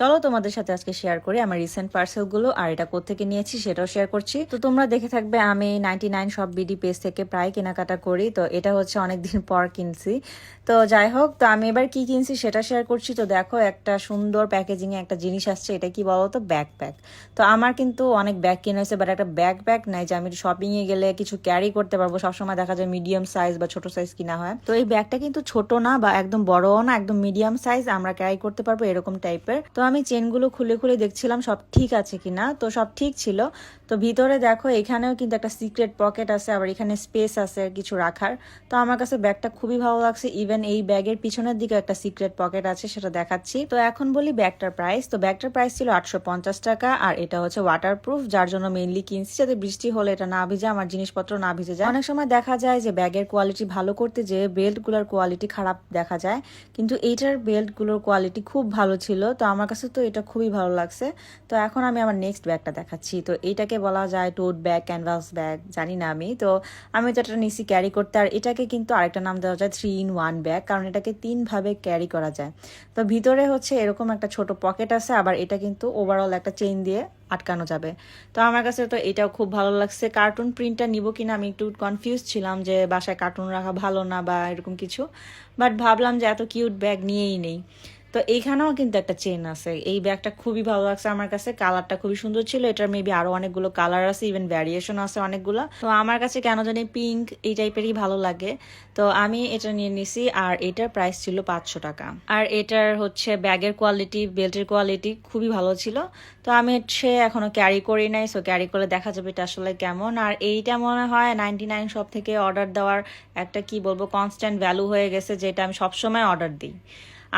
চলো তোমাদের সাথে আজকে শেয়ার করি আমার রিসেন্ট পার্সেলগুলো আর এটা কোথেকে নিয়েছি সেটাও শেয়ার করছি। তো তোমরা দেখে থাকবে, আমি নাইনটি নাইন সব বিডি পেজ থেকে প্রায় কেনাকাটা করি, তো এটা হচ্ছে অনেকদিন পর কিনছি। তো যাই হোক, তো আমি এবার কি কিনছি সেটা শেয়ার করছি। তো দেখো, একটা সুন্দর প্যাকেজিং এ একটা জিনিস আসছে, এটা কি বলো তো ব্যাগ প্যাক তো আমার কিন্তু অনেক ব্যাগ কিনে হয়েছে বাট একটা ব্যাগ প্যাক নাই যে আমি শপিং এ গেলে কিছু ক্যারি করতে পারব। সবসময় দেখা যায় মিডিয়াম সাইজ বা ছোট সাইজ কিনা হয়। তো এই ব্যাগটা কিন্তু ছোট না বা একদম বড়ও না, একদম মিডিয়াম সাইজ আমরা ক্যারি করতে পারব এরকম টাইপের তো আমি চেনগুলো খুলে খুলে দেখছিলাম সব ঠিক আছে কি না তো সব ঠিক ছিল। তো ভিতরে দেখো এখানেও কিন্তু একটা সিক্রেট পকেট আছে, আবার এখানে স্পেস আছে কিছু রাখার। তো আমার কাছে ব্যাগটা খুবই ভালো লাগছে। ইভেন এই ব্যাগের পিছনের দিকে একটা সিক্রেট পকেট আছে সেটা দেখাচ্ছি। তো এখন বলি ব্যাগটার প্রাইস তো ব্যাগটার প্রাইস ছিল আটশো পঞ্চাশ টাকা, আর এটা হচ্ছে ওয়াটারপ্রুফ যার জন্য মেইনলি কিনছি। যাতে বৃষ্টি হলে এটা না ভিজে, আমার জিনিসপত্র না ভিজে যায়। অনেক সময় দেখা যায় যে ব্যাগের কোয়ালিটি ভালো করতে যে বেল্টগুলোর কোয়ালিটি খারাপ দেখা যায়। কিন্তু এইটার বেল্টগুলোর কোয়ালিটি খুব ভালো ছিল। তো আমার কাছে তো এটা খুবই ভালো লাগছে। তো এখন আমি আমার নেক্সট ব্যাগটা দেখাচ্ছি। তো এইটাকে বলা যায় টোট ব্যাগ ক্যানভাস ব্যাগ জানি না আমি। তো আমি তো এটা নিচে ক্যারি করতে, আর এটাকে কিন্তু আরেকটা নাম দেওয়া যায় থ্রি ইন ওয়ান ব্যাগ কারণ এটাকে তিনভাবে ক্যারি করা যায়। তো ভিতরে হচ্ছে এরকম একটা ছোট পকেট আছে, আবার এটা কিন্তু ওভারঅল একটা চেইন দিয়ে আটকানো যাবে। তো আমার কাছে তো এটাও খুব ভালো লাগছে। কার্টুন প্রিন্টটা নিব কিনা আমি একটু কনফিউজ ছিলাম যে বাসায় কার্টুন রাখা ভালো না বা এরকম কিছু। বাট ভাবলাম যে এত কিউট ব্যাগ নিয়েই নেই। তো এইখানেও কিন্তু একটা চেন আছে। এই ব্যাগটা খুবই ভালো লাগছে আমার কাছে। কালারটা খুবই সুন্দর ছিল। এটার মেবি আরও অনেকগুলো কালার আছে ইভেন ভ্যারিয়েশন আছে অনেকগুলো। তো আমার কাছে কেন জানি পিঙ্ক এই টাইপেরই ভালো লাগে। তো আমি এটা নিয়ে নিছি আর এটার প্রাইস ছিল পাঁচশো টাকা। আর এটার হচ্ছে ব্যাগের কোয়ালিটি বেল্টের কোয়ালিটি খুবই ভালো ছিল। তো আমি হচ্ছে এখনও ক্যারি করি নাই সো ক্যারি করলে দেখা যাবে এটা আসলে কেমন। আর এইটা মনে হয় নাইনটি নাইন শপ থেকে অর্ডার দেওয়ার একটা, কি বলব কনস্ট্যান্ট ভ্যালু হয়ে গেছে, যেটা আমি সবসময় অর্ডার দিই।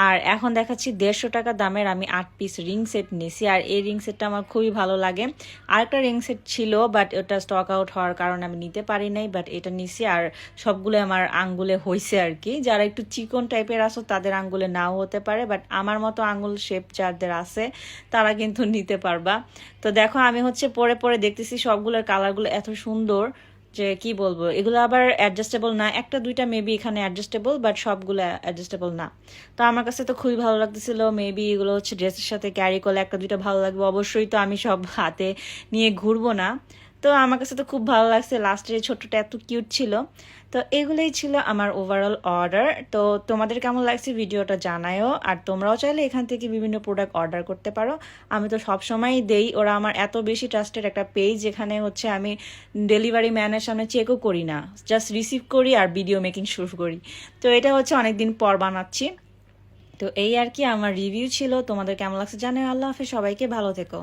আর এখন দেখাচ্ছি দেড়শো টাকা দামের আমি আট পিস রিং সেট নিয়েছি। আর এই রিং সেটটা আমার খুবই ভালো লাগে। আরেকটা রিং সেট ছিল বাট ওটা স্টক আউট হওয়ার কারণে আমি নিতে পারি নাই বাট এটা নিছি আর সবগুলো আমার আঙ্গুলে হয়েছে আর কি। যারা একটু চিকন টাইপের আসো তাদের আঙ্গুলে নাও হতে পারে বাট আমার মতো আঙ্গুল শেপ যাদের আছে, তারা কিন্তু নিতে পারবা। তো দেখো, আমি হচ্ছে পরে পরে দেখতেছি সবগুলোর কালারগুলো এত সুন্দর। যে কি বলব, এগুলো আবার অ্যাডজাস্টেবল না। একটা, দুইটা মেবি এখানে অ্যাডজাস্টেবল বাট সবগুলো অ্যাডজাস্টেবল না। তো আমার কাছে তো খুবই ভালো লাগতেছিল। মেবি এগুলো হচ্ছে ড্রেসের সাথে ক্যারি করলে একটা, দুইটা ভালো লাগবে। অবশ্যই তো আমি সব হাতে নিয়ে ঘুরবো না। তো আমার কাছে তো খুব ভালো লাগছে লাস্টের এই ছোট্টটা এত কিউট ছিল। তো এগুলোই ছিল আমার ওভারঅল অর্ডার তো তোমাদের কেমন লাগছে ভিডিওটা জানায়ও, আর তোমরাও চাইলে এখান থেকে বিভিন্ন প্রোডাক্ট অর্ডার করতে পারো। আমি তো সবসময়ই দেই, ওরা আমার এত বেশি ট্রাস্টেড একটা পেজ যেখানে হচ্ছে আমি ডেলিভারি ম্যানের সামনে চেকও করি না। জাস্ট রিসিভ করি আর ভিডিও মেকিং শুরু করি। তো এটা হচ্ছে অনেকদিন পর বানাচ্ছি। তো এই আর কি আমার রিভিউ ছিল। তোমাদের কেমন লাগছে জানাও আল্লাহ হাফেজ। সবাইকে ভালো থেকো।